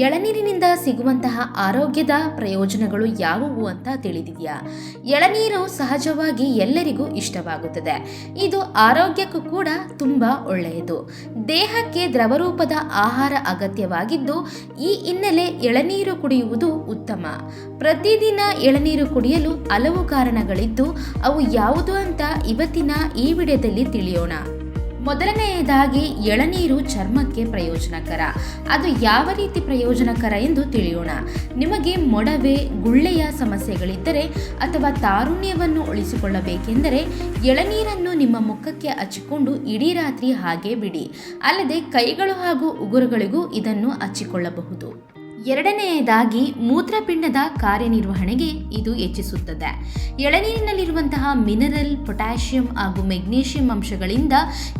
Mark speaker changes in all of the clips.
Speaker 1: ಎಳನೀರಿನಿಂದ ಸಿಗುವಂತಹ ಆರೋಗ್ಯದ ಪ್ರಯೋಜನಗಳು ಯಾವುವು ಅಂತ ತಿಳಿದಿದೆಯಾ? ಎಳನೀರು ಸಹಜವಾಗಿ ಎಲ್ಲರಿಗೂ ಇಷ್ಟವಾಗುತ್ತದೆ. ಇದು ಆರೋಗ್ಯಕ್ಕೂ ಕೂಡ ತುಂಬ ಒಳ್ಳೆಯದು. ದೇಹಕ್ಕೆ ದ್ರವರೂಪದ ಆಹಾರ ಅಗತ್ಯವಾಗಿದ್ದು, ಈ ಹಿನ್ನೆಲೆ ಎಳನೀರು ಕುಡಿಯುವುದು ಉತ್ತಮ. ಪ್ರತಿದಿನ ಎಳನೀರು ಕುಡಿಯಲು ಹಲವು ಕಾರಣಗಳಿದ್ದು, ಅವು ಯಾವುದು ಅಂತ ಇವತ್ತಿನ ಈ ವಿಡಿಯೋದಲ್ಲಿ ತಿಳಿಯೋಣ. ಮೊದಲನೆಯದಾಗಿ ಎಳನೀರು ಚರ್ಮಕ್ಕೆ ಪ್ರಯೋಜನಕರ. ಅದು ಯಾವ ರೀತಿ ಪ್ರಯೋಜನಕರ ಎಂದು ತಿಳಿಯೋಣ. ನಿಮಗೆ ಮೊಡವೆ, ಗುಳ್ಳೆಯ ಸಮಸ್ಯೆಗಳಿದ್ದರೆ ಅಥವಾ ತಾರುಣ್ಯವನ್ನು ಉಳಿಸಿಕೊಳ್ಳಬೇಕೆಂದರೆ ಎಳನೀರನ್ನು ನಿಮ್ಮ ಮುಖಕ್ಕೆ ಹಚ್ಚಿಕೊಂಡು ಇಡೀ ರಾತ್ರಿ ಹಾಗೆ ಬಿಡಿ. ಅಲ್ಲದೆ ಕೈಗಳು ಹಾಗೂ ಉಗುರುಗಳಿಗೂ ಇದನ್ನು ಹಚ್ಚಿಕೊಳ್ಳಬಹುದು. ಎರಡನೆಯದಾಗಿ ಮೂತ್ರಪಿಂಡದ ಕಾರ್ಯನಿರ್ವಹಣೆಗೆ ಇದು ಹೆಚ್ಚಿಸುತ್ತದೆ. ಎಳನೀರಿನಲ್ಲಿರುವಂತಹ ಮಿನರಲ್, ಪೊಟ್ಯಾಷಿಯಂ ಹಾಗೂ ಮೆಗ್ನೀಷಿಯಂ ಅಂಶಗಳಿಂದ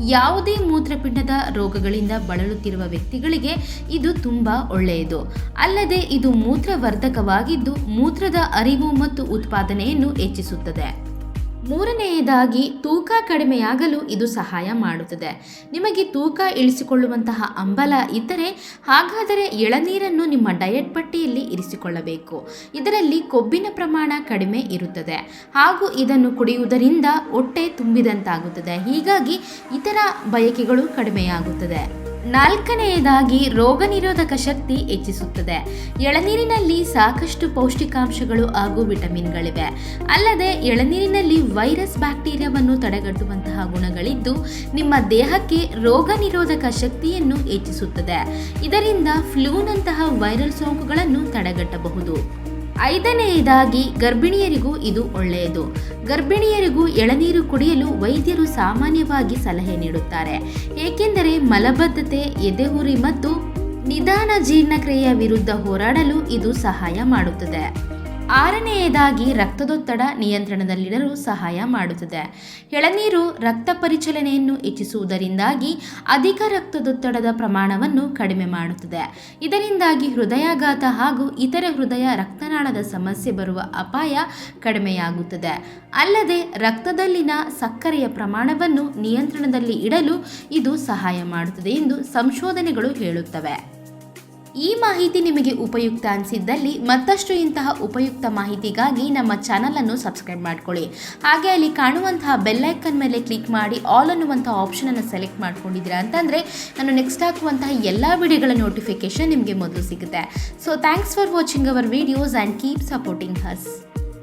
Speaker 1: ಯಾವುದೇ ಮೂತ್ರಪಿಂಡದ ರೋಗಗಳಿಂದ ಬಳಲುತ್ತಿರುವ ವ್ಯಕ್ತಿಗಳಿಗೆ ಇದು ತುಂಬ ಒಳ್ಳೆಯದು. ಅಲ್ಲದೆ ಇದು ಮೂತ್ರವರ್ಧಕವಾಗಿದ್ದು ಮೂತ್ರದ ಅರಿವು ಮತ್ತು ಉತ್ಪಾದನೆಯನ್ನು ಹೆಚ್ಚಿಸುತ್ತದೆ. ಮೂರನೆಯದಾಗಿ ತೂಕ ಕಡಿಮೆಯಾಗಲು ಇದು ಸಹಾಯ ಮಾಡುತ್ತದೆ. ನಿಮಗೆ ತೂಕ ಇಳಿಸಿಕೊಳ್ಳುವಂತಹ ಅಂಬಲ ಇದ್ದರೆ ಹಾಗಾದರೆ ಎಳನೀರನ್ನು ನಿಮ್ಮ ಡಯಟ್ ಪಟ್ಟಿಯಲ್ಲಿ ಇರಿಸಿಕೊಳ್ಳಬೇಕು. ಇದರಲ್ಲಿ ಕೊಬ್ಬಿನ ಪ್ರಮಾಣ ಕಡಿಮೆ ಇರುತ್ತದೆ. ಹಾಗೂ ಇದನ್ನು ಕುಡಿಯುವುದರಿಂದ ಹೊಟ್ಟೆ ತುಂಬಿದಂತಾಗುತ್ತದೆ. ಹೀಗಾಗಿ ಇತರ ಬಯಕೆಗಳು ಕಡಿಮೆಯಾಗುತ್ತದೆ. ನಾಲ್ಕನೆಯದಾಗಿ ರೋಗ ನಿರೋಧಕ ಶಕ್ತಿ ಹೆಚ್ಚಿಸುತ್ತದೆ. ಎಳನೀರಿನಲ್ಲಿ ಸಾಕಷ್ಟು ಪೌಷ್ಟಿಕಾಂಶಗಳು ಹಾಗೂ ವಿಟಮಿನ್ಗಳಿವೆ. ಅಲ್ಲದೆ ಎಳನೀರಿನಲ್ಲಿ ವೈರಸ್ ಬ್ಯಾಕ್ಟೀರಿಯಾವನ್ನು ತಡೆಗಟ್ಟುವಂತಹ ಗುಣಗಳಿದ್ದು, ನಿಮ್ಮ ದೇಹಕ್ಕೆ ರೋಗ ನಿರೋಧಕ ಶಕ್ತಿಯನ್ನು ಹೆಚ್ಚಿಸುತ್ತದೆ. ಇದರಿಂದ ಫ್ಲೂನಂತಹ ವೈರಲ್ ಸೋಂಕುಗಳನ್ನು ತಡೆಗಟ್ಟಬಹುದು. ಐದನೆಯದಾಗಿ ಗರ್ಭಿಣಿಯರಿಗೂ ಇದು ಒಳ್ಳೆಯದು. ಗರ್ಭಿಣಿಯರಿಗೂ ಎಳನೀರು ಕುಡಿಯಲು ವೈದ್ಯರು ಸಾಮಾನ್ಯವಾಗಿ ಸಲಹೆ ನೀಡುತ್ತಾರೆ. ಏಕೆಂದರೆ ಮಲಬದ್ಧತೆ, ಎದೆಹುರಿ ಮತ್ತು ನಿಧಾನ ಜೀರ್ಣಕ್ರಿಯೆಯ ವಿರುದ್ಧ ಹೋರಾಡಲು ಇದು ಸಹಾಯ ಮಾಡುತ್ತದೆ. ಆರನೆಯದಾಗಿ ರಕ್ತದೊತ್ತಡ ನಿಯಂತ್ರಣದಲ್ಲಿಡಲು ಸಹಾಯ ಮಾಡುತ್ತದೆ. ಎಳನೀರು ರಕ್ತ ಪರಿಚಲನೆಯನ್ನು ಹೆಚ್ಚಿಸುವುದರಿಂದಾಗಿ ಅಧಿಕ ರಕ್ತದೊತ್ತಡದ ಪ್ರಮಾಣವನ್ನು ಕಡಿಮೆ ಮಾಡುತ್ತದೆ. ಇದರಿಂದಾಗಿ ಹೃದಯಾಘಾತ ಹಾಗೂ ಇತರ ಹೃದಯ ರಕ್ತನಾಳದ ಸಮಸ್ಯೆ ಬರುವ ಅಪಾಯ ಕಡಿಮೆಯಾಗುತ್ತದೆ. ಅಲ್ಲದೆ ರಕ್ತದಲ್ಲಿನ ಸಕ್ಕರೆಯ ಪ್ರಮಾಣವನ್ನು ನಿಯಂತ್ರಣದಲ್ಲಿ ಇಡಲು ಇದು ಸಹಾಯ ಮಾಡುತ್ತದೆ ಎಂದು ಸಂಶೋಧನೆಗಳು ಹೇಳುತ್ತವೆ. ಈ ಮಾಹಿತಿ ನಿಮಗೆ ಉಪಯುಕ್ತ ಅನಿಸಿದ್ದಲ್ಲಿ ಮತ್ತಷ್ಟು ಇಂತಹ ಉಪಯುಕ್ತ ಮಾಹಿತಿಗಾಗಿ ನಮ್ಮ ಚಾನಲನ್ನು ಸಬ್ಸ್ಕ್ರೈಬ್ ಮಾಡ್ಕೊಳ್ಳಿ. ಹಾಗೆ ಅಲ್ಲಿ ಕಾಣುವಂತಹ ಬೆಲ್ಲೈಕನ್ ಮೇಲೆ ಕ್ಲಿಕ್ ಮಾಡಿ ಆಲ್ ಅನ್ನುವಂಥ ಆಪ್ಷನನ್ನು ಸೆಲೆಕ್ಟ್ ಮಾಡ್ಕೊಂಡಿದ್ದೀರಾ ಅಂತಂದರೆ ನಾನು ನೆಕ್ಸ್ಟ್ ಹಾಕುವಂತಹ ಎಲ್ಲ ವಿಡಿಯೋಗಳ ನೋಟಿಫಿಕೇಶನ್ ನಿಮಗೆ ಮೊದಲು ಸಿಗುತ್ತೆ. So thanks for watching our videos and keep supporting us